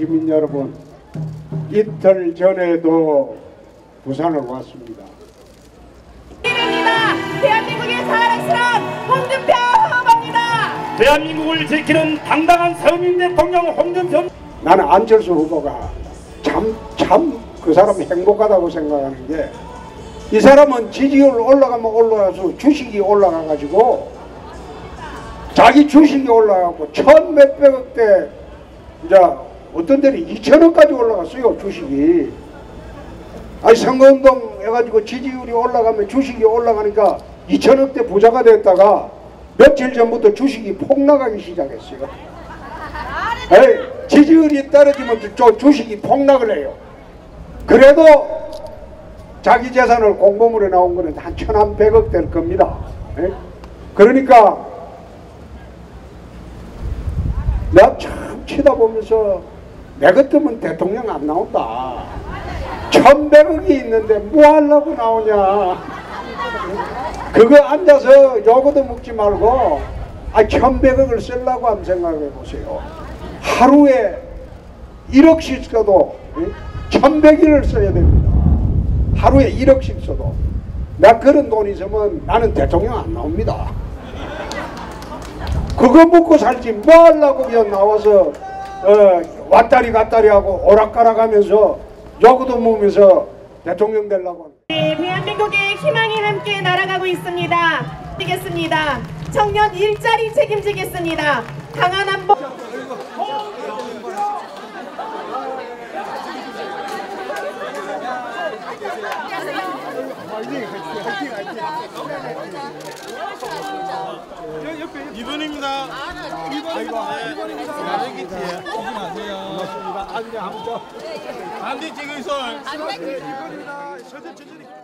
시민 여러분, 이틀 전에도 부산을 왔습니다. 입니다. 대한민국의 사랑스러운 홍준표 후보입니다. 대한민국을 지키는 당당한 서민 대통령 홍준표 나는 안철수 후보가 참, 참 그 사람 행복하다고 생각하는 게 이 사람은 지지율 올라가면 올라가서 주식이 올라가가지고 자기 주식이 올라가고 천 몇백억대 이제 어떤 데는 이천억까지 올라갔어요 주식이 아니 선거운동 해가지고 지지율이 올라가면 주식이 올라가니까 이천억대 부자가 됐다가 며칠 전부터 주식이 폭락하기 시작했어요 에이, 지지율이 떨어지면 저 주식이 폭락을 해요. 그래도 자기 재산을 공보물에 나온 거는 한 천한 백억 될 겁니다. 에? 그러니까 내가 참 치다 보면서 내 같으면 대통령 안 나온다. 천백억이 있는데 뭐 하려고 나오냐. 그거 앉아서 요거도 먹지 말고 아 천백억을 쓰려고 한번 생각해 보세요. 하루에 1억씩 써도 천백일을 써야 됩니다. 하루에 1억씩 써도 나 그런 돈 있으면 나는 대통령 안 나옵니다. 그거 먹고 살지 뭐 하려고 나와서 어, 왔다리 갔다리 하고 오락가락 하면서 요구도 먹으면서 대통령 되려고 합니다. 네, 대한민국의 희망이 함께 날아가고 있습니다. 드리겠습니다. 청년 일자리 책임지겠습니다. 강한 안보. 이 분입니다. 이분입니다. 여기 뒤에. 오지 마세요. 고맙습니다. 안돼 한번 더. 안돼 찍어 있어. 이분입니다. 천천히 천천히.